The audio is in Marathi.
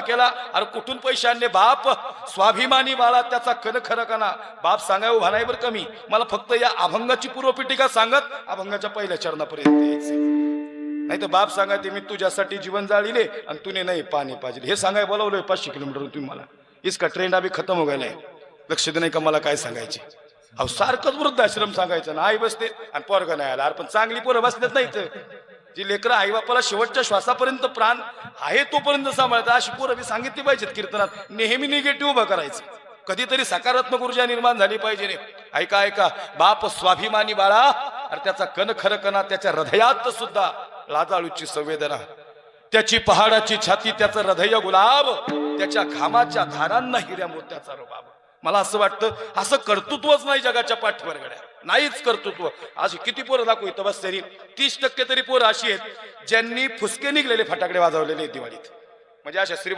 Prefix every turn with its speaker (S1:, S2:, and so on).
S1: केला. अरे कुठून पैसे आणले? बाप स्वाभिमानी बाळा त्याचा खर खरं कना बाप सांगाय उभा नाही बरं कमी मला फक्त या अभंगाची पूर्वपीठिका सांगत अभंगाच्या पहिल्या चरणापर्यंत यायचे नाही तर बाप सांगायचे मी तुझ्यासाठी जीवन जाळीले आणि तुने नाही पाणी पाजले. हे सांगाय बोलावलंय पाचशे किलोमीटर तुम्ही मला. इसका ट्रेंड आम्ही खतम हो गेलाय. लक्ष दे नाही का मला काय सांगायचे. अहो सारखंच वृद्धाश्रम सांगायचं ना. आई बसते आणि पोरगा नाही आला. अरे पण चांगली पोरं बसण्यात नाही तर जी लेकरं आई बापाला शेवटच्या श्वासापर्यंत प्राण आहे तोपर्यंत सांभाळतात. अशी पोरं मी सांगितली पाहिजेत कीर्तनात. नेहमी निगेटिव्ह उभं करायचं. कधीतरी सकारात्मक ऊर्जा निर्माण झाली पाहिजे रे. ऐका ऐका. बाप स्वाभिमानी बाळा. अरे त्याचा कण खरं कणा त्याच्या हृदयात सुद्धा लाजाळूची संवेदना. त्याची पहाडाची छाती त्याचं हृदय गुलाब. त्याच्या घामाच्या धारांना हिऱ्या मोत्याचा रुबाब मला असं वाटतं असं कर्तृत्वच नाही जगाच्या पाठीवर गड्या नाहीच कर्तृत्व. अशी किती पोरं दाखवू इथं बस तरी. तीस टक्के तरी पोरं अशी आहेत ज्यांनी फुसके निघलेले फटाकडे वाजवलेले आहेत दिवाळीत. म्हणजे अशा श्री